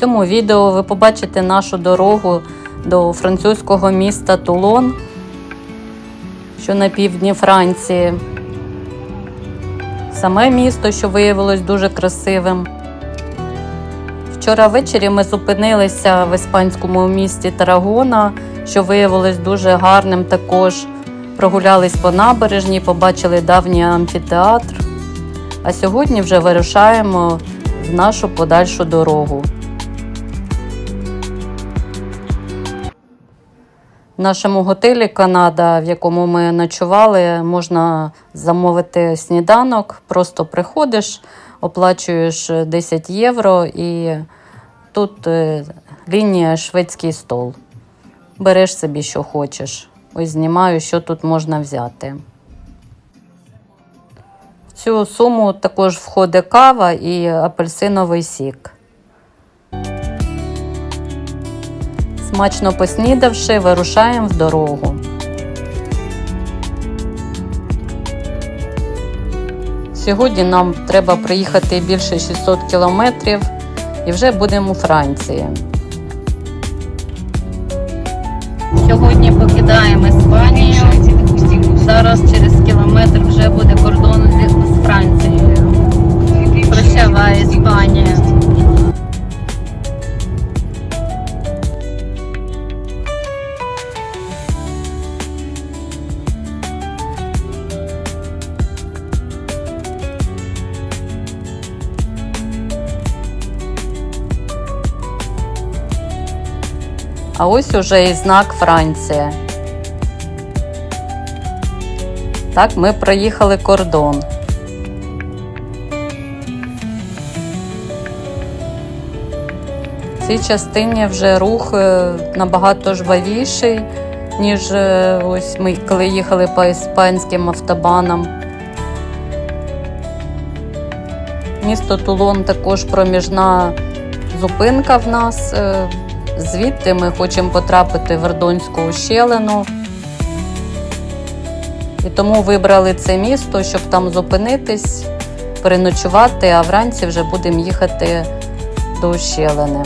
цьому відео ви побачите нашу дорогу до французького міста Тулон, що на півдні Франції. Саме місто, що виявилось дуже красивим. Вчора ввечері ми зупинилися в іспанському місті Тарагона, що виявилось дуже гарним також. Прогулялись по набережній, побачили давній амфітеатр. А сьогодні вже вирушаємо в нашу подальшу дорогу. В нашому готелі Канада, в якому ми ночували, можна замовити сніданок. Просто приходиш, оплачуєш 10 євро і тут е, лінія шведський стол. Береш собі, що хочеш. Ось знімаю, що тут можна взяти. В цю суму також входить кава і апельсиновий сік. Смачно поснідавши, вирушаємо в дорогу. Сьогодні нам треба проїхати більше 600 кілометрів і вже будемо у Франції. Сьогодні покидаємо Іспанію. Зараз через кілометр вже буде кордон з- Францією. Прощавай, Іспанія. А ось уже і знак Франція. Так, ми проїхали кордон. В цій частині вже рух е, набагато жвавіший, ніж е, ось ми коли їхали по іспанським автобанам. Місто Тулон також проміжна зупинка в нас. Звідти ми хочемо потрапити в Вердонську ущелину. І тому вибрали це місто, щоб там зупинитись, переночувати, а вранці вже будемо їхати до ущелини.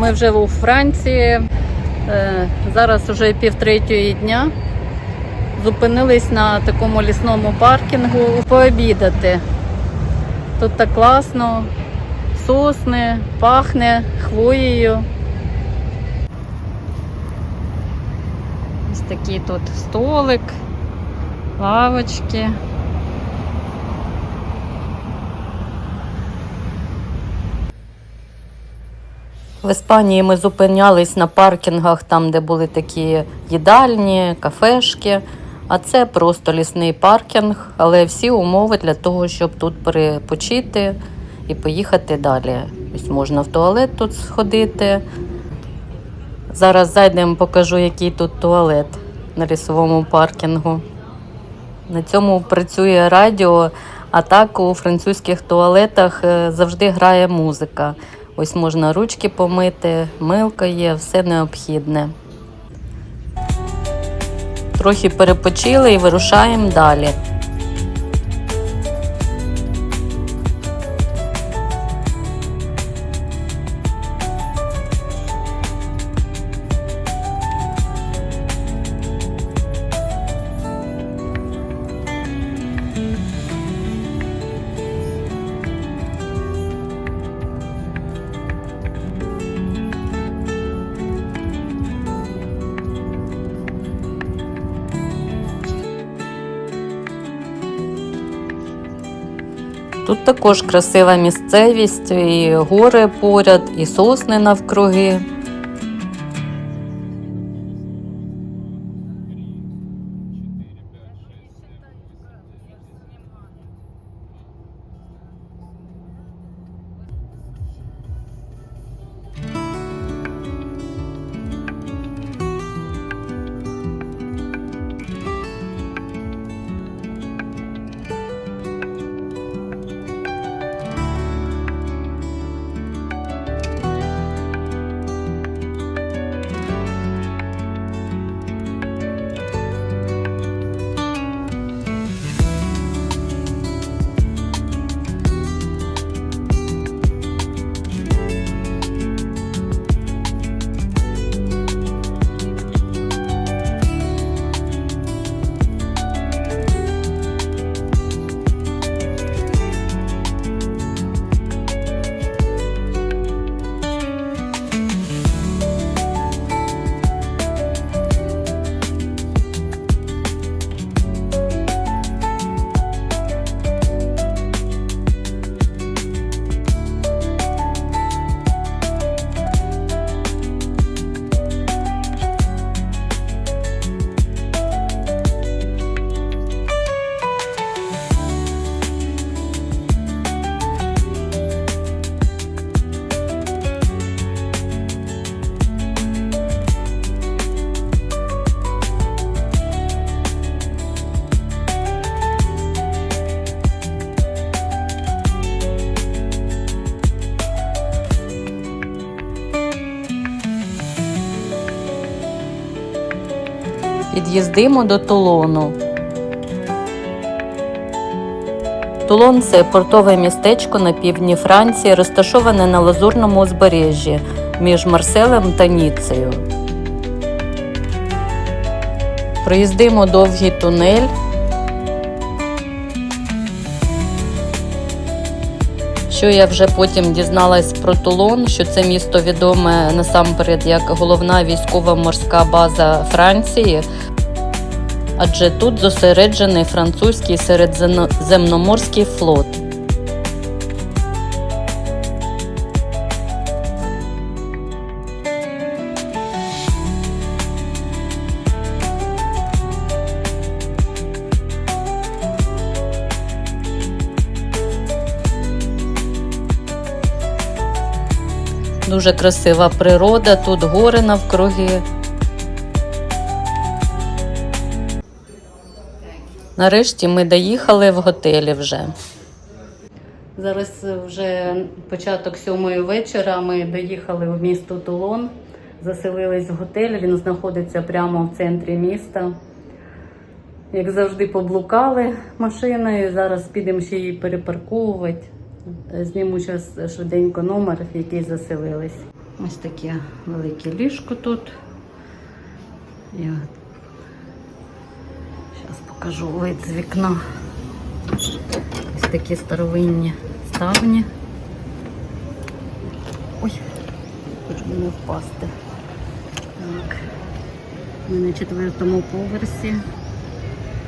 Ми вже у Франції. Е, Зараз вже півтретьої дня. Зупинились на такому лісному паркінгу пообідати. Тут так класно, сосни, пахне хвоєю. Ось такий тут столик, лавочки. В Іспанії ми зупинялись на паркінгах, там, де були такі їдальні, кафешки. А це просто лісний паркінг, але всі умови для того, щоб тут перепочити і поїхати далі. Ось можна в туалет тут сходити. Зараз зайдемо, покажу, який тут туалет на лісовому паркінгу. На цьому працює радіо, а так у французьких туалетах е, завжди грає музика. Ось можна ручки помити, милка є, все необхідне. Трохи перепочили і вирушаємо далі. Тут також красива місцевість, і гори поряд, і сосни навкруги. Під'їздимо до Тулону. Тулон це портове містечко на півдні Франції, розташоване на лазурному узбережжі між Марселем та Ніцею. Проїздимо довгий тунель. Що я вже потім дізналась про Тулон, що це місто відоме насамперед як головна військова морська база Франції, адже тут зосереджений французький середземноморський флот. Дуже красива природа, тут гори навкруги. Нарешті ми доїхали в готелі вже. Зараз вже початок сьомої вечора. Ми доїхали в місто Тулон, заселились в готель. Він знаходиться прямо в центрі міста. Як завжди, поблукали машиною. Зараз підемо ще її перепарковувати. Зніму зараз швиденько номер, в який заселились. Ось таке велике ліжко тут. Зараз покажу вид з вікна. Ось такі старовинні ставні. Ой, хоч би не впасти. Так. Ми на четвертому поверсі.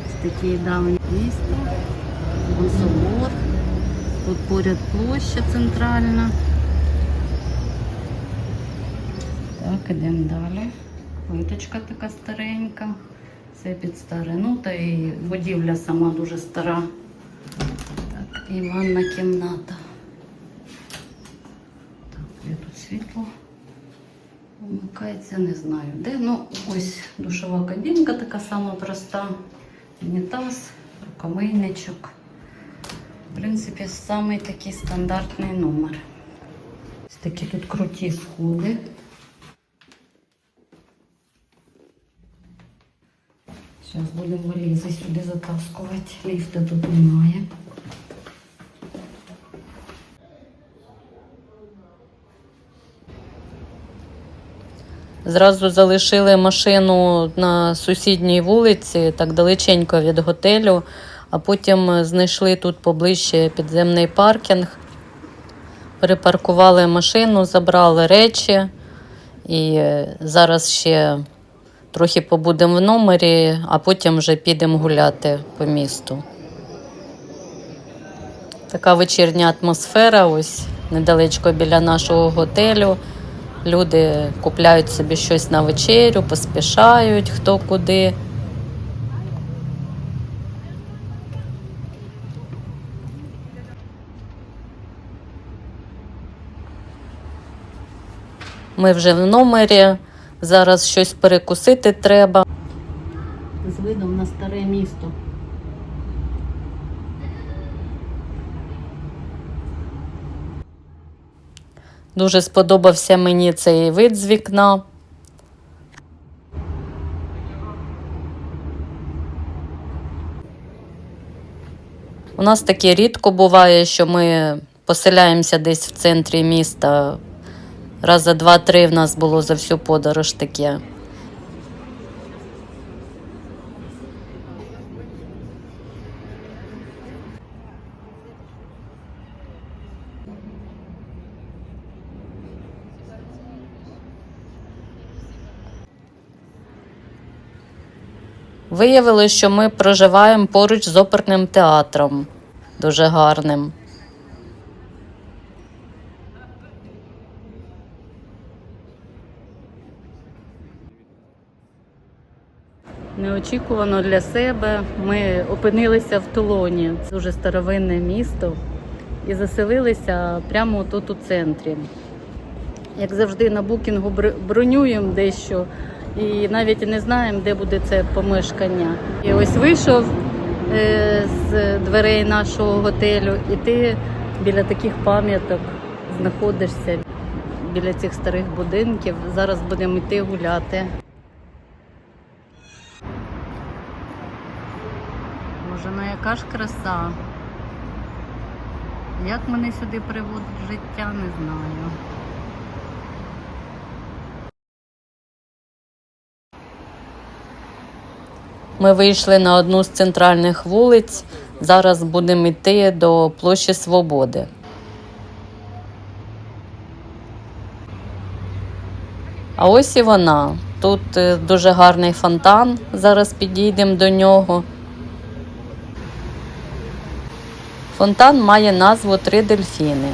Ось такі давні місто. Собор. Тут поряд площа центральна. Так, ідемо далі. Плиточка така старенька. Це під старину, та і будівля сама дуже стара. Так, і ванна кімната. Так, де тут світло? Вмикається, не знаю де. Ну, ось душова кабінка така сама проста. Унітаз, рукомийничок. В принципі, самий такий стандартний номер. Ось такі тут круті сходи. Зараз будемо валізи сюди затаскувати. Ліфта тут немає. Зразу залишили машину на сусідній вулиці, так далеченько від готелю, а потім знайшли тут поближче підземний паркінг, перепаркували машину, забрали речі і е, зараз ще трохи побудемо в номері, а потім вже підемо гуляти по місту. Така вечірня атмосфера, ось недалечко біля нашого готелю. Люди купляють собі щось на вечерю, поспішають хто куди. Ми вже в номері. Зараз щось перекусити треба. З видом на старе місто. Дуже сподобався мені цей вид з вікна. У нас таке рідко буває, що ми поселяємося десь в центрі міста. Раз за два-три в нас було за всю подорож таке. Виявилося, що ми проживаємо поруч з оперним театром, дуже гарним. Неочікувано для себе ми опинилися в Тулоні. Дуже старовинне місто. І заселилися прямо тут у центрі. Як завжди, на букінгу бр- бронюємо дещо і навіть не знаємо, де буде це помешкання. І ось вийшов е, з дверей нашого готелю, і ти біля таких пам'яток знаходишся біля цих старих будинків. Зараз будемо йти гуляти. Боже, ну яка ж краса. Як мене сюди приводить життя, не знаю. Ми вийшли на одну з центральних вулиць. Зараз будемо йти до площі Свободи. А ось і вона. Тут е, дуже гарний фонтан. Зараз підійдемо до нього. Фонтан має назву Три дельфіни.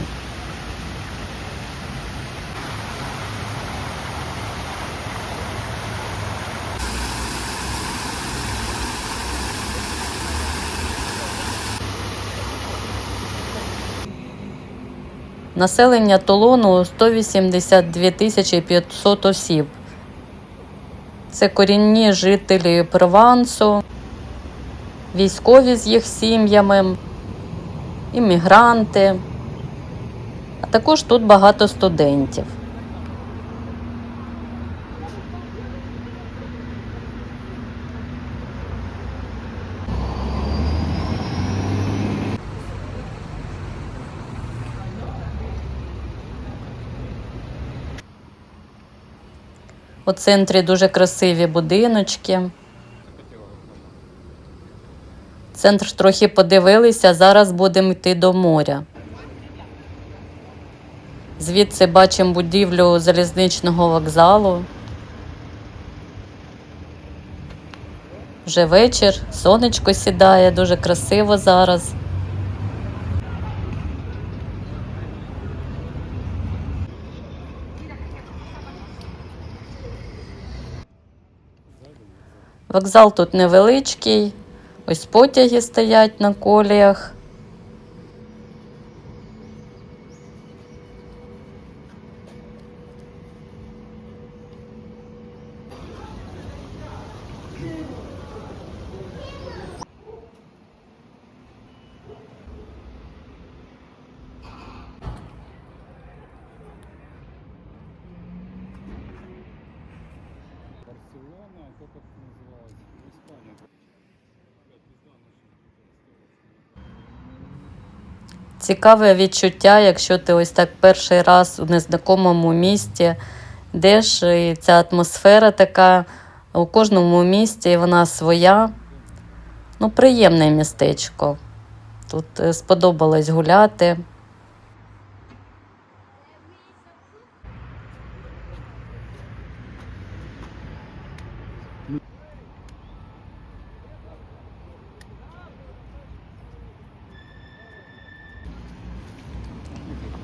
Населення Толону 182 тисячі 500 осіб. Це корінні жителі Провансу, військові з їх сім'ями, іммігранти, а також тут багато студентів. У центрі дуже красиві будиночки. Центр трохи подивилися, зараз будемо йти до моря. Звідси бачимо будівлю залізничного вокзалу. Вже вечір, сонечко сідає, дуже красиво зараз. Вокзал тут невеличкий, ось потяги стоять на коліях. Цікаве відчуття, якщо ти ось так перший раз у незнакомому місті, йдеш, і ця атмосфера така, у кожному місті вона своя. Ну, приємне містечко. Тут е, сподобалось гуляти.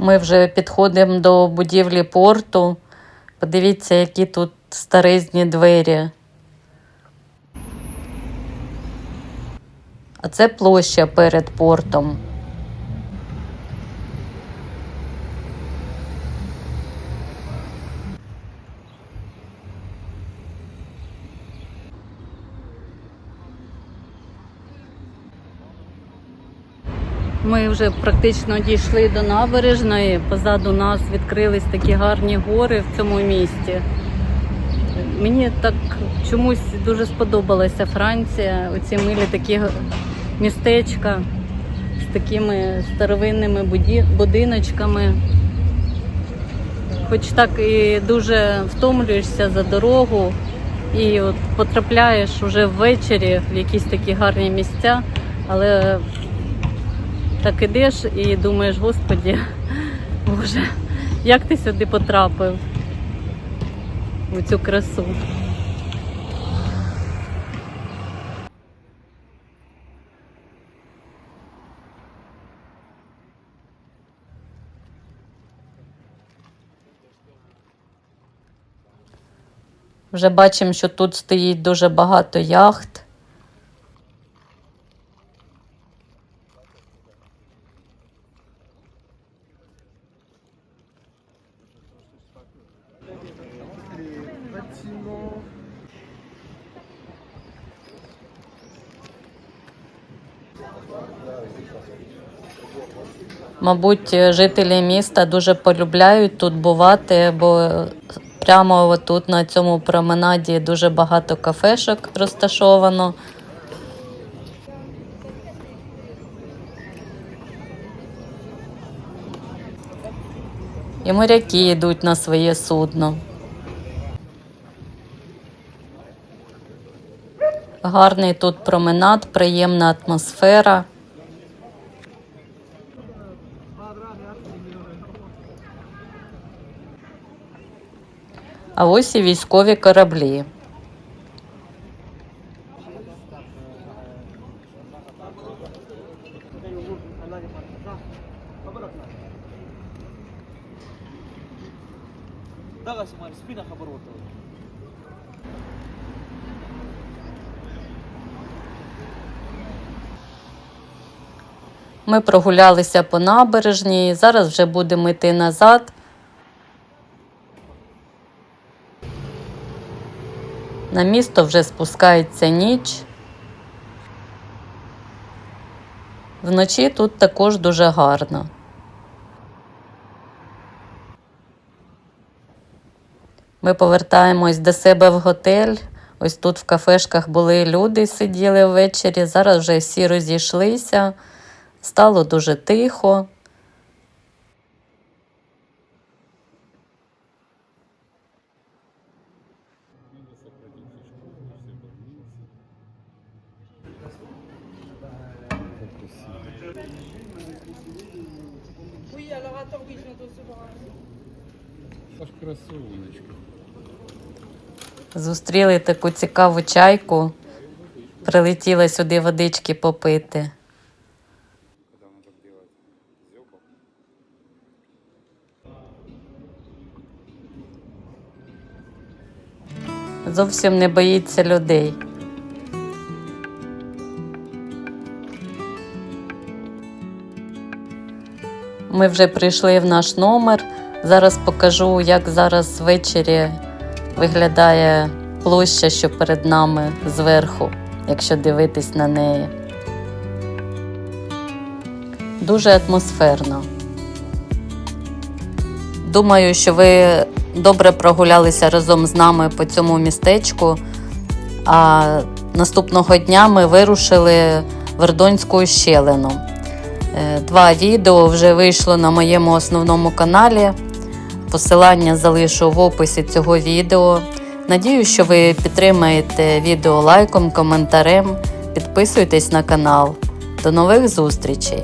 Ми вже підходимо до будівлі порту. Подивіться, які тут старезні двері. А це площа перед портом. Ми вже практично дійшли до набережної. Позаду нас відкрились такі гарні гори в цьому місті. Мені так чомусь дуже сподобалася Франція. Оці милі такі містечка з такими старовинними будиночками. Хоч так і дуже втомлюєшся за дорогу, і от потрапляєш уже ввечері в якісь такі гарні місця, але так ідеш і думаєш, господі, Боже, як ти сюди потрапив у цю красу? Вже бачимо, що тут стоїть дуже багато яхт. Мабуть, жителі міста дуже полюбляють тут бувати, бо прямо тут на цьому променаді дуже багато кафешок розташовано. І моряки йдуть на своє судно. Гарний тут променад, приємна атмосфера. А ось і військові кораблі. Ми прогулялися по набережній, зараз вже будемо йти назад. На місто вже спускається ніч. Вночі тут також дуже гарно. Ми повертаємось до себе в готель. Ось тут в кафешках були люди, сиділи ввечері. Зараз вже всі розійшлися. Стало дуже тихо. Зустріли таку цікаву чайку. Прилетіла сюди водички попити. Зовсім не боїться людей. Ми вже прийшли в наш номер. Зараз покажу, як зараз ввечері виглядає площа, що перед нами зверху, якщо дивитись на неї. Дуже атмосферно. Думаю, що ви добре прогулялися разом з нами по цьому містечку. А наступного дня ми вирушили в Ердонську щелину. Е, Два відео вже вийшло на моєму основному каналі. Посилання залишу в описі цього відео. Надію, що ви підтримаєте відео лайком, коментарем. Підписуйтесь на канал. До нових зустрічей!